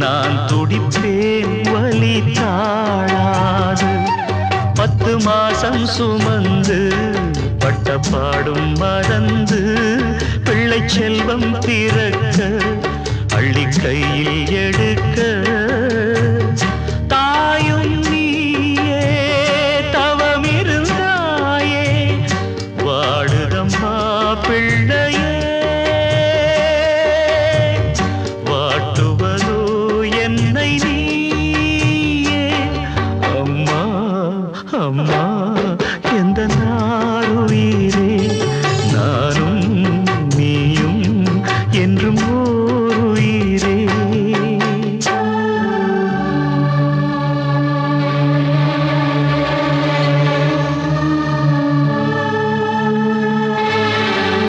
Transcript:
நான் துடிப்பேன் வலி தாழாது. பத்து மாசம் சுமந்து பட்ட பாடும் மறந்து பிள்ளை செல்வம் பிறக்க அள்ளி கையில் எடுக்க. தாயும் நீயே தவமிருந்தாயே பிள்ளை அம்மா